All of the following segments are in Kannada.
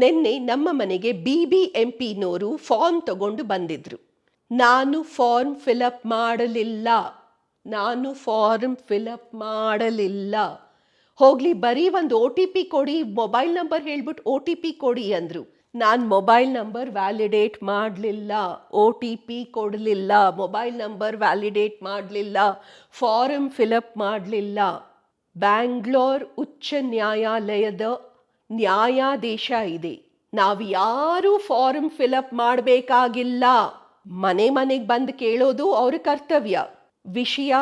ನಿನ್ನೆ ನಮ್ಮ ಮನೆಗೆ ಬಿ ಬಿ ಎಂ ಪಿನವರು ಫಾರ್ಮ್ ತಗೊಂಡು ಬಂದಿದ್ರು. ನಾನು ಫಾರ್ಮ್ ಫಿಲಪ್ ಮಾಡಲಿಲ್ಲ. ನಾನು ಫಾರ್ಮ್ ಫಿಲಪ್ ಮಾಡಲಿಲ್ಲ. ಹೋಗ್ಲಿ, ಬರೀ ಒಂದು ಒ ಟಿ ಪಿ ಕೊಡಿ, ಮೊಬೈಲ್ ನಂಬರ್ ಹೇಳ್ಬಿಟ್ಟು ಒ ಟಿ ಪಿ ಕೊಡಿ ಅಂದರು. ನಾನು ಮೊಬೈಲ್ ನಂಬರ್ ವ್ಯಾಲಿಡೇಟ್ ಮಾಡಲಿಲ್ಲ. ಒ ಟಿ ಪಿ ಕೊಡಲಿಲ್ಲ. ಮೊಬೈಲ್ ನಂಬರ್ ವ್ಯಾಲಿಡೇಟ್ ಮಾಡಲಿಲ್ಲ. ಫಾರಮ್ ಫಿಲಪ್ ಮಾಡಲಿಲ್ಲ. ಬ್ಯಾಂಗ್ಳೂರ್ ಉಚ್ಚ ನ್ಯಾಯಾಲಯದ ನ್ಯಾಯಾಧೀಶ ಇದೆ. ನಾವು ಯಾರೂ ಫಾರ್ಮ್ ಫಿಲಪ್ ಮಾಡಬೇಕಾಗಿಲ್ಲ. ಮನೆ ಮನೆಗೆ ಬಂದು ಕೇಳೋದು ಅವ್ರ ಕರ್ತವ್ಯ. ವಿಷಯ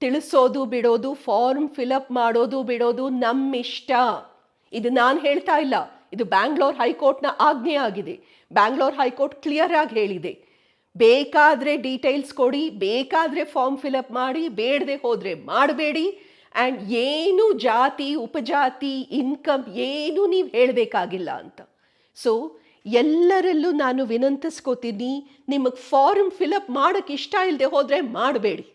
ತಿಳಿಸೋದು ಬಿಡೋದು ಫಾರ್ಮ್ ಫಿಲಪ್ ಮಾಡೋದು ಬಿಡೋದು ನಮ್ಮ ಇಷ್ಟ ಇದು ನಾನು ಹೇಳ್ತಾ ಇಲ್ಲ. ಇದು ಬ್ಯಾಂಗ್ಳೂರ್ ಹೈಕೋರ್ಟ್ನ ಆಜ್ಞೆ ಆಗಿದೆ. ಬ್ಯಾಂಗ್ಳೂರ್ ಹೈಕೋರ್ಟ್ ಕ್ಲಿಯರ್ ಆಗಿ ಹೇಳಿದೆ. ಬೇಕಾದರೆ ಡೀಟೇಲ್ಸ್ ಕೊಡಿ, ಬೇಕಾದರೆ ಫಾರ್ಮ್ ಫಿಲಪ್ ಮಾಡಿ, ಬೇಡದೆ ಹೋದರೆ ಮಾಡಬೇಡಿ. ಆ್ಯಂಡ್ ಏನು ಜಾತಿ, ಉಪಜಾತಿ ಇನ್ಕಮ್ ಏನು ನೀವು ಹೇಳಬೇಕಾಗಿಲ್ಲ ಅಂತ. ಸೊ ಎಲ್ಲರಲ್ಲೂ ನಾನು ವಿನಂತಿಸ್ಕೋತೀನಿ, ನಿಮಗೆ ಫಾರ್ಮ್ ಫಿಲಪ್ ಮಾಡೋಕ್ಕೆ ಇಷ್ಟ ಇಲ್ಲದೆ ಹೋದರೆ ಮಾಡಬೇಡಿ.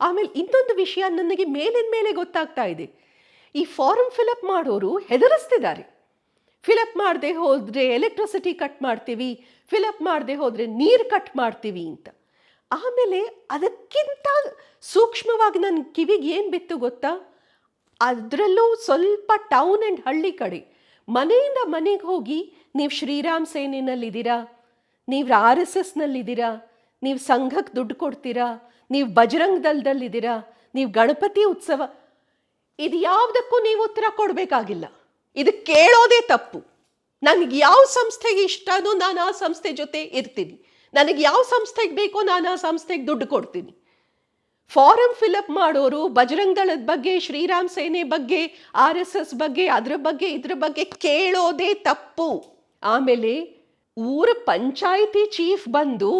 ಆಮೇಲೆ ಇನ್ನೊಂದು ವಿಷಯ ನನಗೆ ಮೇಲಿನ ಮೇಲೆ ಗೊತ್ತಾಗ್ತಾ ಇದೆ. ಈ ಫಾರ್ಮ್ ಫಿಲಪ್ ಮಾಡೋರು ಹೆದರಿಸ್ತಿದ್ದಾರೆ. ಫಿಲಪ್ ಮಾಡದೆ ಹೋದರೆ ಎಲೆಕ್ಟ್ರಿಸಿಟಿ ಕಟ್ ಮಾಡ್ತೀವಿ ಫಿಲಪ್ ಮಾಡದೆ ಹೋದರೆ ನೀರು ಕಟ್ ಮಾಡ್ತೀವಿ ಅಂತ. ಆಮೇಲೆ ಅದಕ್ಕಿಂತ ಸೂಕ್ಷ್ಮವಾಗಿ ನನ್ನ ಕಿವಿಗೆ ಏನು ಬಿತ್ತು ಗೊತ್ತಾ? ಅದರಲ್ಲೂ ಸ್ವಲ್ಪ ಟೌನ್ ಆ್ಯಂಡ್ ಹಳ್ಳಿ ಕಡೆ. ಮನೆಯಿಂದ ಮನೆಗೆ ಹೋಗಿ ನೀವು ಶ್ರೀರಾಮ್ ಸೇನೆಯಲ್ಲಿದ್ದೀರಾ ನೀವು ಆರ್ ಎಸ್ ಎಸ್ನಲ್ಲಿದ್ದೀರಾ ನೀವು ಸಂಘಕ್ಕೆ ದುಡ್ಡು ಕೊಡ್ತೀರಾ? ನೀವು ಬಜರಂಗ್ ದಳದಲ್ಲಿದ್ದೀರಾ? ನೀವು ಗಣಪತಿ ಉತ್ಸವ ಇದು ಯಾವುದಕ್ಕೂ ನೀವು ಉತ್ತರ ಕೊಡಬೇಕಾಗಿಲ್ಲ. ಇದು ಕೇಳೋದೇ ತಪ್ಪು. ನನಗೆ ಯಾವ ಸಂಸ್ಥೆಗೆ ಇಷ್ಟನೋ ನಾನು ಆ ಸಂಸ್ಥೆ ಜೊತೆ ಇರ್ತೀನಿ. ನನಗೆ ಯಾವ ಸಂಸ್ಥೆಗೆ ಬೇಕೋ ನಾನು ಆ ಸಂಸ್ಥೆಗೆ ದುಡ್ಡು ಕೊಡ್ತೀನಿ. ಫಾರಂ ಫಿಲಪ್ ಮಾಡೋರು ಬಜರಂಗ್ ದಳದ ಬಗ್ಗೆ, ಶ್ರೀರಾಮ್ ಸೇನೆ ಬಗ್ಗೆ, ಆರ್ ಎಸ್ ಎಸ್ ಬಗ್ಗೆ, ಅದ್ರ ಬಗ್ಗೆ, ಇದ್ರ ಬಗ್ಗೆ ಕೇಳೋದೇ ತಪ್ಪು. ಆಮೇಲೆ ಊರ ಪಂಚಾಯಿತಿ ಚೀಫ್ ಬಂದು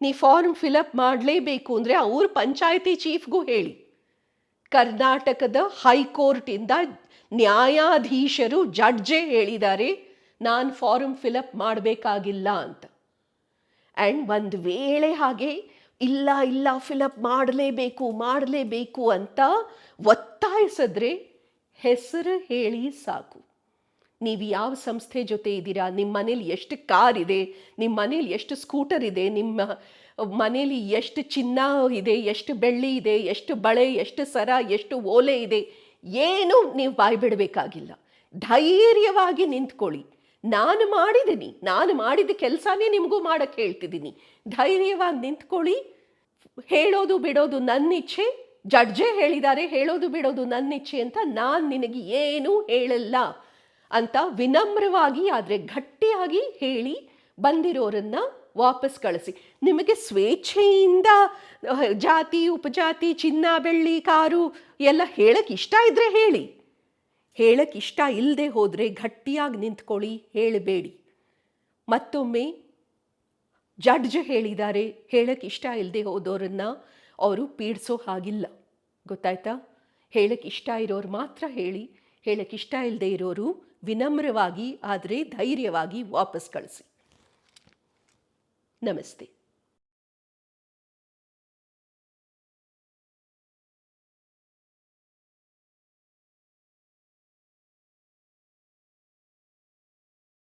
ನೀ ಫಾರ್ಮ್ ಫಿಲಪ್ ಮಾಡಲೇಬೇಕು ಅಂದರೆ ಅವ್ರ ಪಂಚಾಯಿತಿ ಚೀಫ್ಗೂ ಹೇಳಿ. ಕರ್ನಾಟಕದ ಹೈಕೋರ್ಟಿಂದ ನ್ಯಾಯಾಧೀಶರು, ಜಡ್ಜೆ ಹೇಳಿದ್ದಾರೆ, ನಾನು ಫಾರ್ಮ್ ಫಿಲಪ್ ಮಾಡಬೇಕಾಗಿಲ್ಲ ಅಂತ. ಆ್ಯಂಡ್ ಒಂದು ವೇಳೆ ಹಾಗೆ, ಇಲ್ಲ ಇಲ್ಲ ಫಿಲಪ್ ಮಾಡಲೇಬೇಕು ಮಾಡಲೇಬೇಕು ಅಂತ ಒತ್ತಾಯಿಸಿದ್ರೆ ಹೆಸರು ಹೇಳಿ ಸಾಕು. ನೀವು ಯಾವ ಸಂಸ್ಥೆ ಜೊತೆ ಇದ್ದೀರಾ? ನಿಮ್ಮ ಮನೇಲಿ ಎಷ್ಟು ಕಾರ್ ಇದೆ? ನಿಮ್ಮ ಮನೇಲಿ ಎಷ್ಟು ಸ್ಕೂಟರ್ ಇದೆ? ನಿಮ್ಮ ಮನೇಲಿ ಎಷ್ಟು ಚಿನ್ನ ಇದೆ? ಎಷ್ಟು ಬೆಳ್ಳಿ ಇದೆ? ಎಷ್ಟು ಬಳೆ, ಎಷ್ಟು ಸರ, ಎಷ್ಟು ಓಲೆ ಇದೆ? ಏನು ನೀವು ಬಾಯಿ ಬಿಡಬೇಕಾಗಿಲ್ಲ ಧೈರ್ಯವಾಗಿ ನಿಂತ್ಕೊಳ್ಳಿ. ನಾನು ಮಾಡಿದ್ದೀನಿ ನಾನು ಮಾಡಿದ ಕೆಲಸನೇ ನಿಮಗೂ ಮಾಡಕ್ಕೆ ಹೇಳ್ತಿದ್ದೀನಿ ಧೈರ್ಯವಾಗಿ ನಿಂತ್ಕೊಳ್ಳಿ. ಹೇಳೋದು ಬಿಡೋದು ನನ್ನ ಇಚ್ಛೆ. ಜಡ್ಜೆ ಹೇಳಿದ್ದಾರೆ ಹೇಳೋದು ಬಿಡೋದು ನನ್ನ ಇಚ್ಛೆ ಅಂತ ನಾನು ನಿನಗೆ ಏನೂ ಹೇಳಲ್ಲ ಅಂತ ವಿನಮ್ರವಾಗಿ, ಆದರೆ ಗಟ್ಟಿಯಾಗಿ ಹೇಳಿ ಬಂದಿರೋರನ್ನ ವಾಪಸ್ ಕಳಿಸಿ. ನಿಮಗೆ ಸ್ವೇಚ್ಛೆಯಿಂದ, ಜಾತಿ, ಉಪಜಾತಿ, ಚಿನ್ನ, ಬೆಳ್ಳಿ, ಕಾರು ಎಲ್ಲ ಹೇಳಕ್ಕೆ ಇಷ್ಟ ಇದ್ದರೆ ಹೇಳಿ. ಹೇಳಕ್ಕೆ ಇಷ್ಟ ಇಲ್ಲದೆ ಹೋದರೆ ಗಟ್ಟಿಯಾಗಿ ನಿಂತ್ಕೊಳ್ಳಿ, ಹೇಳಬೇಡಿ. ಮತ್ತೊಮ್ಮೆ ಜಡ್ಜ್ ಹೇಳಿದ್ದಾರೆ ಹೇಳಕ್ಕೆ ಇಷ್ಟ ಇಲ್ಲದೆ ಹೋದೋರನ್ನು ಅವರು ಪೀಡಿಸೋ ಹಾಗಿಲ್ಲ. ಗೊತ್ತಾಯ್ತಾ? ಹೇಳಕ್ಕೆ ಇಷ್ಟ ಇರೋರು ಮಾತ್ರ ಹೇಳಿ ಹೇಳಕ್ಕೆ ಇಷ್ಟ ಇಲ್ಲದೆ ಇರೋರು ವಿನಮ್ರವಾಗಿ, ಆದರೆ ಧೈರ್ಯವಾಗಿ ವಾಪಸ್ ಕಳಿಸಿ. ನಮಸ್ತೆ.